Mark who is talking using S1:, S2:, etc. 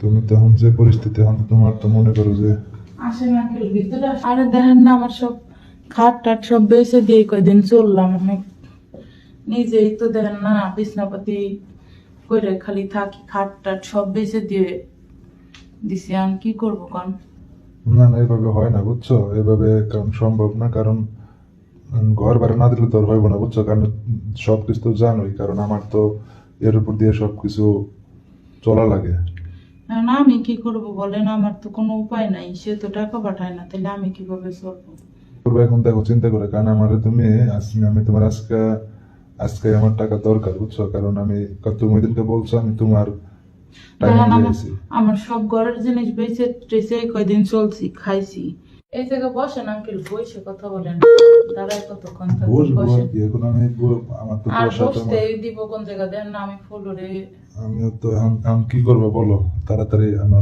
S1: তুমি তো এখন যে পরিস্থিতি এখন তোমার তো মনে করো যে
S2: আসেন আঙ্কেল ভিতরে। আরে দেখেন না আমার সব খাট টাট সব বেঁচে দিয়ে কয়দিন চললাম অনেক নিজেই তো দেখেন না বিছনাপাতি করে খালি থাকি খাট টাট সব বেঁচে দিয়ে দিছি আমি কি করব কারণ
S1: না না এভাবে হয় না বুঝছ? এভাবে কারণ সম্ভব না কারণ ঘর ভাড়া না দিলে তো আর হইব না বুঝছ? কারণ সব কিছু তো জানোই কারণ আমার তো এর উপর দিয়ে সব কিছু চলা লাগে।
S2: এখন আমি কি করব বলেন আমার তো কোনো উপায় নাই সে তো টাকা পাঠায় না তাহলে আমি কীভাবে চলবো?
S1: করব এখন দেখো চিন্তা করে কারণ আমার তুমি আজকে আমি তোমার আজকে আজকে আমার টাকা দরকার বুঝছ? কারণ আমি তুমি দিনকে বলছো আমি তোমার
S2: আমার আমার সব ঘরের জিনিস বেঁচে টেসে কয়দিন চলছি খাইছি। এই জায়গায় বসেন আঙ্কেল বসে কথা বলেন। দাঁড়ায় কতক্ষণ
S1: বসবো আর কি এখন আমি ব- আমার তো
S2: আর বসতে দিব কোন জায়গা? দেন না আমি ফুলরে
S1: আমিও তো এখন এখন কি করব বলো? তাড়াতাড়ি আমার